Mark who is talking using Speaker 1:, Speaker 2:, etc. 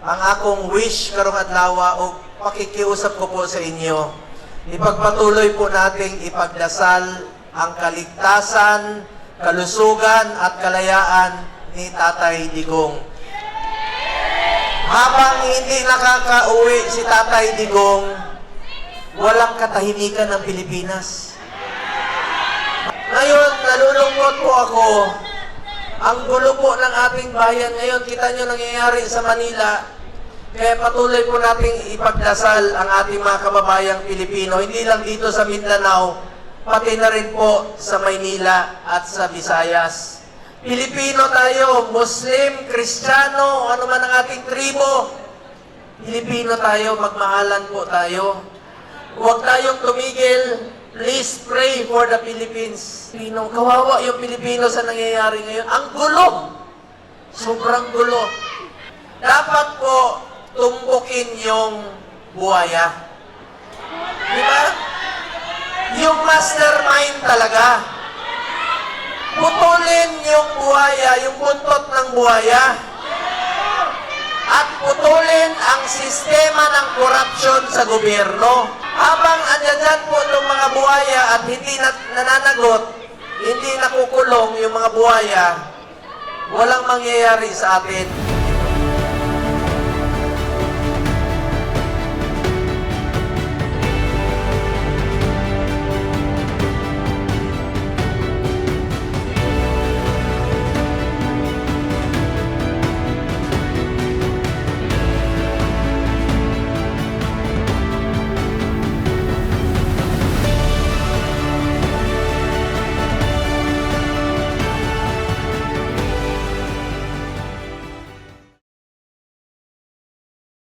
Speaker 1: ang akong wish karong adlaw o pakikiusap ko po sa inyo. Ipagpatuloy po nating ipagdasal ang kaligtasan, kalusugan at kalayaan ni Tatay Digong. Habang hindi nakakauwi si Tatay Digong, walang katahimikan ng Pilipinas. Ngayon, nalulungkot po ako. Ang gulo po ng ating bayan ngayon, kita nyo nangyayari sa Manila. Kaya patuloy po nating ipagdasal ang ating mga kababayang Pilipino, hindi lang dito sa Mindanao, pati na rin po sa Maynila at sa Visayas. Pilipino tayo, Muslim, Kristiyano, ano man ang ating tribo. Pilipino tayo, magmahalan po tayo. Huwag tayong tumigil. Please pray for the Philippines. Pilipino, kawawa yung Pilipino sa nangyayari ngayon. Ang gulo. Sobrang gulo. Dapat po tumbukin yung buhaya. Di ba? Yung mastermind talaga. Putulin yung buhaya, yung buntot ng buhaya. At putulin ang sistema ng korupsyon sa gobyerno. Habang andyan po itong mga buhaya at hindi na, nananagot, hindi nakukulong yung mga buhaya, walang mangyayari sa atin.